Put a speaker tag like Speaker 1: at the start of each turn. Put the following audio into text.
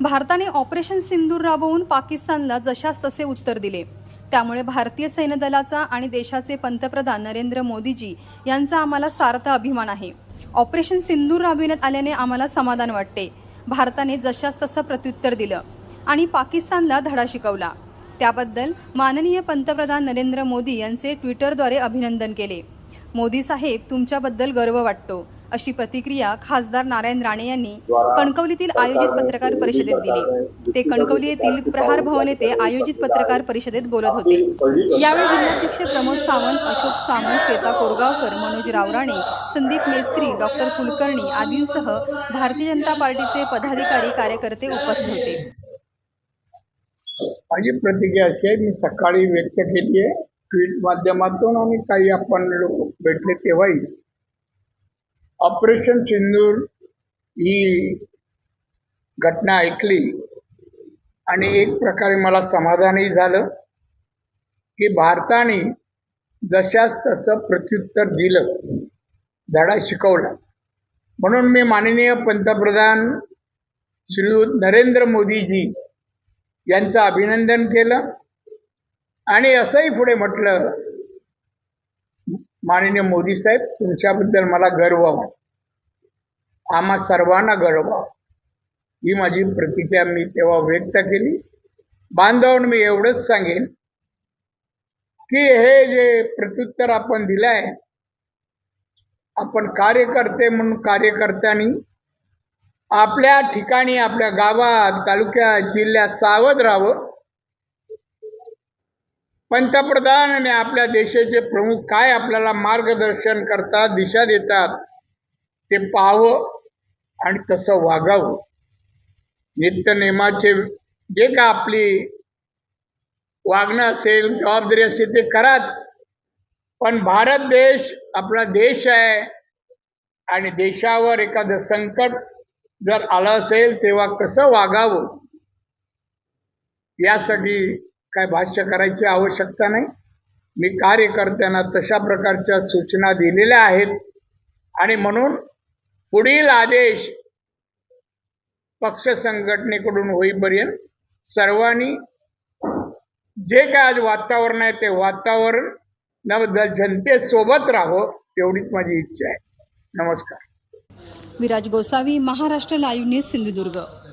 Speaker 1: भारताने ऑपरेशन सिंदूर राबवून पाकिस्तानला जशास तसे उत्तर दिले. त्यामुळे भारतीय सैन्यदलाचा आणि देशाचे पंतप्रधान नरेंद्र मोदीजी यांचा आम्हाला सार्थ अभिमान आहे. ऑपरेशन सिंदूर राबविण्यात आल्याने आम्हाला समाधान वाटते. भारताने जशास तसं प्रत्युत्तर दिलं आणि पाकिस्तानला धडा शिकवला. त्याबद्दल माननीय पंतप्रधान नरेंद्र मोदी यांचे ट्विटरद्वारे अभिनंदन केले. मोदी साहेब तुमच्याबद्दल गर्व वाटतो. अशी प्रतिक्रिया खासदार नारायण राणे यांनी कणकवलीतील आयोजित पत्रकार परिषदेत दिली. ते कणकवली येथील प्रहार भवन येथे आयोजित पत्रकार परिषदेत बोलत होते. यावेळी जिल्हाध्यक्ष प्रमोद सावंत अशोक सावंत श्वेता कोरगावकर मनोज रावराणे संदीप मेस्त्री डॉक्टर कुलकर्णी आदींसह भारतीय जनता पार्टीचे पदाधिकारी कार्यकर्ते उपस्थित होते.
Speaker 2: माझी प्रतिक्रिया अशी आहे मी सकाळी व्यक्त केली आहे. ट्विट माध्यमातून आणि काही आपण लोक भेटले तेव्हाही ऑपरेशन सिंदूर ही घटना ऐकली आणि एक प्रकारे मला समाधानही झालं की भारताने जशास तसं प्रत्युत्तर दिलं धडा शिकवला. म्हणून मी माननीय पंतप्रधान श्री नरेंद्र मोदीजी यांचं अभिनंदन केलं आणि असंही पुढे म्हटलं माननीय मोदी साहेब तुमच्याबद्दल मला गर्व आम्हा सर्वांना गर्व ही माझी प्रतिक्रिया मी तेव्हा व्यक्त केली. बांधवांना मी एवढंच सांगेन की हे जे प्रत्युत्तर आपण दिलं आहे आपण कार्यकर्ते म्हणून कार्यकर्त्यांनी आपल्या ठिकाणी आपल्या गावात तालुक्यात जिल्ह्यात सावध राहावं. पंतप्रधान आणि आपल्या देशाचे प्रमुख काय आपल्याला मार्गदर्शन करतात दिशा देतात ते पाहावं आणि तसं वागावं. नित्यनेमाचे जे का आपली वागणं असेल जबाबदारी असेल ते कराच. पण भारत देश आपला देश आहे आणि देशावर एखादं संकट जर आलं असेल तेव्हा कसं वागावं? यासाठी काय भाष्य करायची आवश्यकता नाही. मी कार्यकर्त्यांना तशा प्रकारच्या सूचना दिलेल्या आहेत. आणि म्हणून पुढील आदेश पक्ष संघटनेकडून होईपर्यंत सर्वांनी जे काय आज वातावरण आहे ते वातावरण नव जनतेसोबत राहावं एवढीच माझी इच्छा आहे. नमस्कार.
Speaker 1: Viraj Gosavi Maharashtra live news Sindhudurg.